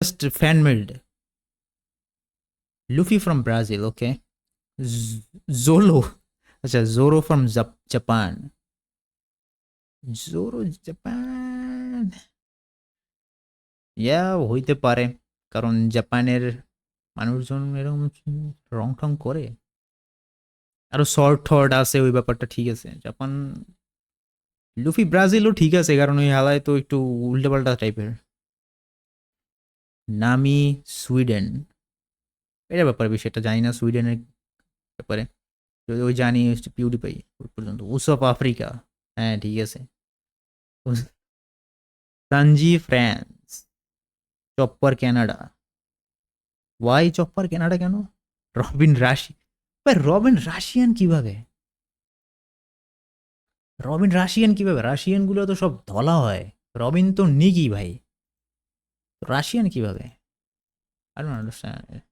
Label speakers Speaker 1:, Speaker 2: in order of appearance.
Speaker 1: just fan made. Luffy from Brazil, okay. Z- Zolo. আচ্ছা Zoro from Jap- Japan. Zoro Japan. ইয়া হইতে পারে কারণ জাপানের মানুষজন এরকম রং টং করে আরও শর্ট থর্ট আছে ওই ব্যাপারটা ঠিক আছে জাপান লুফি ব্রাজিলও ঠিক আছে কারণ ওই হালায় তো একটু উল্টোপাল্টা টাইপের নামি সুইডেন। এটা ব্যাপারে, বিষয়টা জানি না সুইডেনের ব্যাপারে। যদি ওই জানি পিউডি পাই ওই পর্যন্ত উসফ আফ্রিকা। হ্যাঁ ঠিক আছে। সানজি, ফ্রান্স। চপ্পার কানাডা ওয়াই চপ্পার কানাডা কেন? রবিন রাশি। ভাই, রবিন রাশিয়ান কীভাবে? রবিন রাশিয়ান কীভাবে? রাশিয়ানগুলো তো সব ধলা হয়। রবিন তো নিকি ভাই। রাশিয়ান কীভাবে? I don't understand